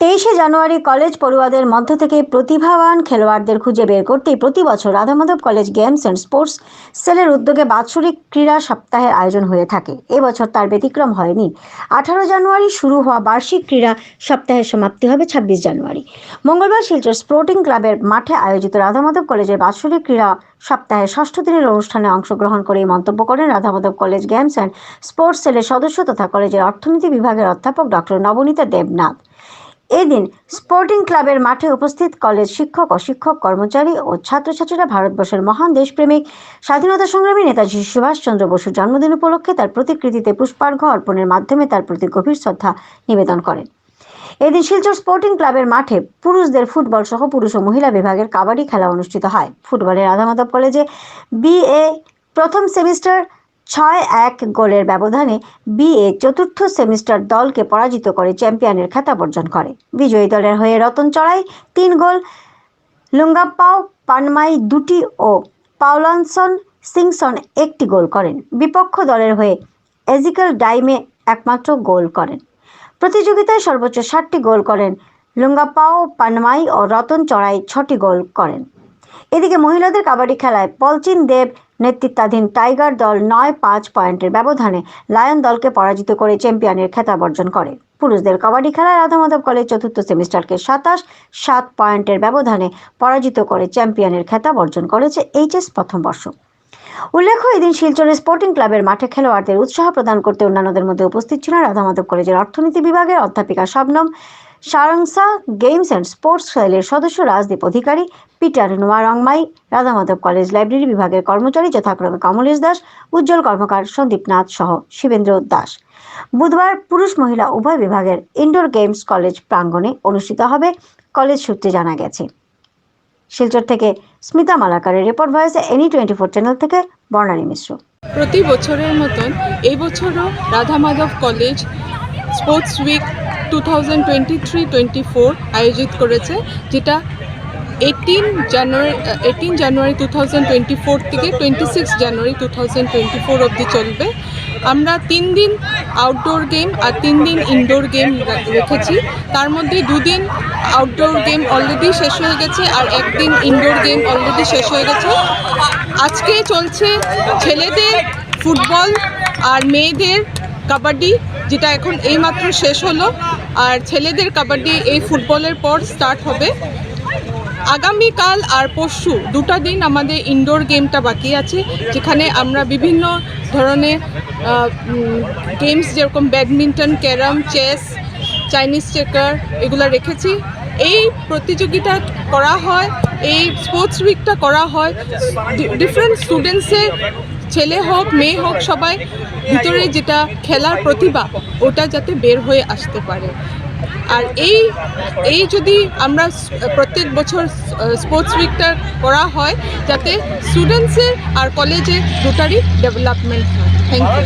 তেইশে জানুয়ারি কলেজ পড়ুয়াদের মধ্য থেকে প্রতিভাবান খেলোয়াড়দের খুঁজে বের করতেই প্রতি বছর Radhamadhab college games and sports সেলের উদ্যোগে বাৎসরিক ক্রীড়া সপ্তাহের আয়োজন হয়ে থাকে। এবছর তার ব্যতিক্রম হয়নি। আঠারো জানুয়ারি শুরু হওয়া বার্ষিক ক্রীড়া সপ্তাহের সমাপ্তি হবে ছাব্বিশ জানুয়ারি। মঙ্গলবার শিলচর স্পোর্টিং ক্লাবের মাঠে আয়োজিত রাধামাধব কলেজের বাৎসরিক ক্রীড়া সপ্তাহের ষষ্ঠ দিনের অনুষ্ঠানে অংশগ্রহণ করে এই মন্তব্য করেন Radhamadhab college games and sports সেলের সদস্য তথা কলেজের অর্থনীতি বিভাগের অধ্যাপক ডক্টর নবনীতা দেবনাথ। এদিন স্পোর্টিং ক্লাবের মাঠে উপস্থিত কলেজ শিক্ষক, অশিক্ষক, কর্মচারী ও ছাত্রছাত্রীরা ভারতবর্ষের মহান দেশপ্রেমিক, স্বাধীনতা সংগ্রামী নেতাজি সুভাষচন্দ্র বসুর জন্মদিন উপলক্ষে তার প্রতিকৃতিতে পুষ্পার্ঘ্য অর্পণের মাধ্যমে তার প্রতি গভীর শ্রদ্ধা নিবেদন করেন। এদিন শিলচর স্পোর্টিং ক্লাবের মাঠে পুরুষদের ফুটবল সহ পুরুষ ও মহিলা বিভাগের কাবাডি খেলা অনুষ্ঠিত হয়। ফুটবলের রাধামাধব কলেজে বিএ প্রথম সেমিস্টার ছয় এক গোলের ব্যবধানে বিএ চতুর্থ সেমিস্টার দলকে পরাজিত করে চ্যাম্পিয়নের খেতাব অর্জন করে। বিজয়ী দলের হয়ে রতন চড়াই তিন গোল, লুঙ্গাপ্পাও পানমাই দুটি ও পাওলানসন সিংসন একটি গোল করেন। বিপক্ষ দলের হয়ে এজিক্যাল ডাইমে একমাত্র গোল করেন। প্রতিযোগিতায় সর্বোচ্চ ষাটটি গোল করেন লুঙ্গাপাও পানমাই ও রতন চড়াই ছটি গোল করেন। এদিকে মহিলাদের কাবাডি খেলায় পলচিন দেব নেতৃত্বাধীন টাইগার দল নয় পাঁচ পয়েন্টের ব্যবধানে লায়ন দলকে পরাজিত করে চ্যাম্পিয়নের খেতাব অর্জন করে। পুরুষদের কাবাডি খেলায় রাধামাধব কলেজ চতুর্থ সেমিস্টারকে সাতাশ, সাত পয়েন্টের ব্যবধানে পরাজিত করে চ্যাম্পিয়নের খেতাব অর্জন করেছে এইচএস প্রথম বর্ষ। উল্লেখ্য, এদিন শিলচরের স্পোর্টিং ক্লাবের মাঠে খেলোয়াড়দের উৎসাহ প্রদান করতে অন্যান্যদের মধ্যে উপস্থিত ছিলেন রাধামাধব কলেজের অর্থনীতি বিভাগের অধ্যাপিকা Shabnam Sarangsa games and sports সেলের সদস্য Rajdeep Adhikari, Peter Noarangmai, Radhamadhab college library বিভাগের কর্মচারী যথাক্রমে কমলেশ দাস, উজ্জ্বল কর্মকার সন্দীপ নাথ সহ শিবেন্দ্র দাস। বুধবার পুরুষ মহিলা উভয় বিভাগের ইনডোর গেমস কলেজ প্রাঙ্গণে অনুষ্ঠিত হবে কলেজ সূত্রে জানা গেছে। শিলচর থেকে স্মিতা মালাকারের রিপোর্ট ভয়েসে এনি টোয়েন্টি ফোর চ্যানেল থেকে বর্ণালী মিশ্র। প্রতি বছরের মতন এই বছরও Radha Madhab college sports week two thousand twenty three twenty four আয়োজিত করেছে, যেটা eighteen January eighteen January two thousand twenty four থেকে twenty six January two thousand twenty four অবধি চলবে। আমরা তিন দিন আউটডোর গেম আর তিন দিন ইনডোর গেম রেখেছি। তার মধ্যে দুদিন আউটডোর গেম অলরেডি শেষ হয়ে গেছে আর একদিন ইনডোর গেম অলরেডি শেষ হয়ে গেছে। আজকে চলছে ছেলেদের ফুটবল আর মেয়েদের কাবাডি, যেটা এখন এইমাত্র শেষ হলো। আর ছেলেদের কাবাডি এই ফুটবলের পর স্টার্ট হবে। আগামীকাল আর পরশু দুটা দিন আমাদের ইনডোর গেমটা বাকি আছে, যেখানে আমরা বিভিন্ন ধরনের গেমস যেরকম badminton carrom chess Chinese checker এগুলো রেখেছি। এই প্রতিযোগিতা করা হয়, এই স্পোর্টস উইকটা করা হয়। ডিফারেন্ট স্টুডেন্টসের ছেলে হোক, মেয়ে হোক, সবাই ভিতরে যেটা খেলার প্রতিভা, ওটা যাতে বের হয়ে আসতে পারে। আর এই এই যদি আমরা প্রত্যেক বছর স্পোর্টস উইকটা করা হয়, যাতে স্টুডেন্টসের আর কলেজে দুটারই ডেভেলপমেন্ট হয়। Thank you